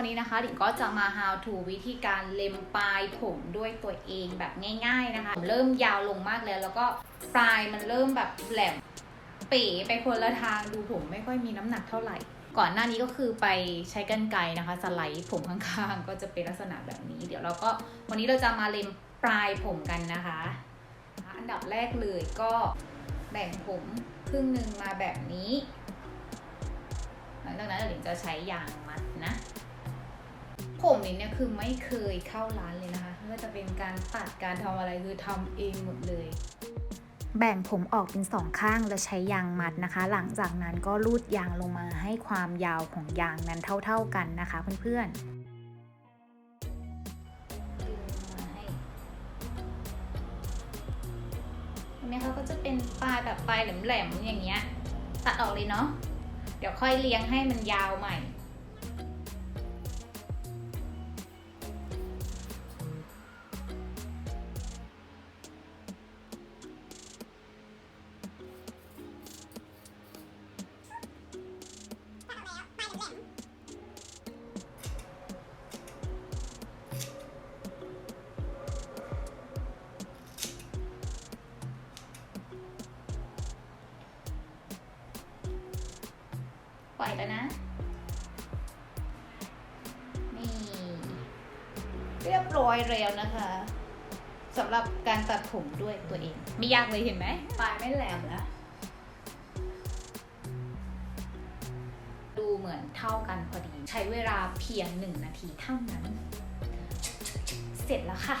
วันนี้นะคะหลิงก็จะมา how to วิธีการเล็มปลายผมด้วยตัวเองแบบง่าย ๆนะคะเริ่มยาวลงมากแล้ว แล้วก็ปลายมันเริ่มแบบแหลมเป๋ไปคนละทางดูผมไม่ค่อยมีน้ำหนักเท่าไหร่ ก่อนหน้านี้ก็คือไปใช้กันไกรนะคะสไลด์ผมข้างๆ ก็จะเป็นลักษณะแบบนี้ เดี๋ยวเราก็วันนี้เราจะมาเล็มปลายผมกันนะคะ อันดับแรกเลยก็แบ่งผมครึ่งหนึ่งมาแบบนี้ หลังจากนั้นหลิงจะใช้ยางมัดนะ ผมลิงเนี่ยคือไม่เคยเข้าร้านเลยนะคะไม่ว่าจะเป็นการตัดการทำอะไรคือทำเองหมดเลย แบ่งผมออกเป็นสองข้างแล้วใช้ยางมัดนะคะ หลังจากนั้นก็ลูดยางลงมาให้ความยาวของยางนั้นเท่า ๆกันนะคะเพื่อนดึงมาให้ตรงนี้เขาก็จะเป็นปลายแบบปลายแหลมๆอย่างเงี้ย ตัดออกเลยเนาะ เดี๋ยวค่อยเลี้ยงให้มันยาวใหม่ ปล่อยแล้วนะ นี่ เรียบร้อยแล้วนะคะสำหรับการตัดผมด้วยตัวเอง ไม่ยากเลยเห็นไหมปลายไม่แหลมนะดูเหมือนเท่ากันพอดี ใช้เวลาเพียงหนึ่งนาทีเท่านั้น เสร็จแล้วค่ะ